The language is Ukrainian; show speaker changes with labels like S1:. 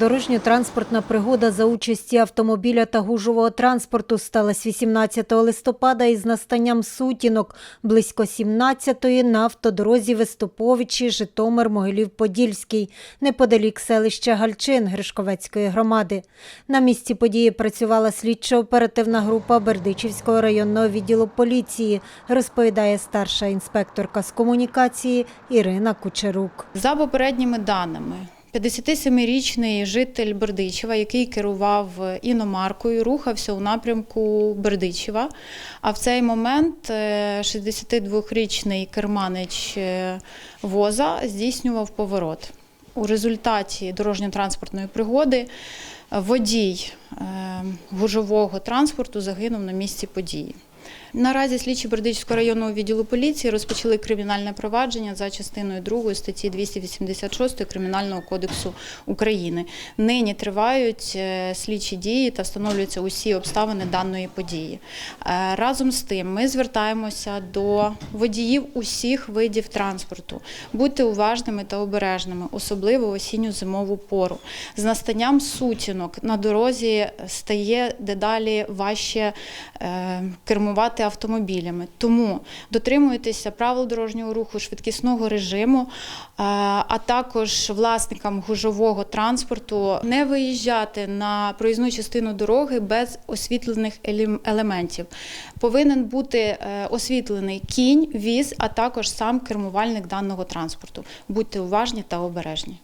S1: Дорожньо-транспортна пригода за участі автомобіля та гужового транспорту сталася 18 листопада із настанням сутінок близько 17-ї на автодорозі Виступовичі, Житомир, Могилів-Подільський, неподалік селища Гальчин Гришковецької громади. На місці події працювала слідчо-оперативна група Бердичівського районного відділу поліції, розповідає старша інспекторка з комунікації Ірина Кучерук.
S2: За попередніми даними, 57-річний житель Бердичева, який керував іномаркою, рухався у напрямку Бердичева. А в цей момент е, 62-річний керманич е, воза здійснював поворот. У результаті дорожньо-транспортної пригоди водій е, гужового транспорту загинув на місці події. Наразі слідчі Бердичівського районного відділу поліції розпочали кримінальне провадження за частиною 2 статті 286 Кримінального кодексу України. Нині тривають е, слідчі дії та встановлюються усі обставини даної події. Е, Разом з тим, ми звертаємося до водіїв усіх видів транспорту. Будьте уважними та обережними, особливо в осінню-зимову пору. З настанням сутінок на дорозі стає дедалі важче е, кермувати автомобілями. Тому дотримуйтеся правил дорожнього руху, швидкісного режиму, е, а також власникам гужового транспорту не виїжджати на проїзну частину дороги без освітлених елем- елементів. Повинен бути е, освітлений кінь, віз, а також сам кермувальник даного транспорту. Будьте уважні та обережні.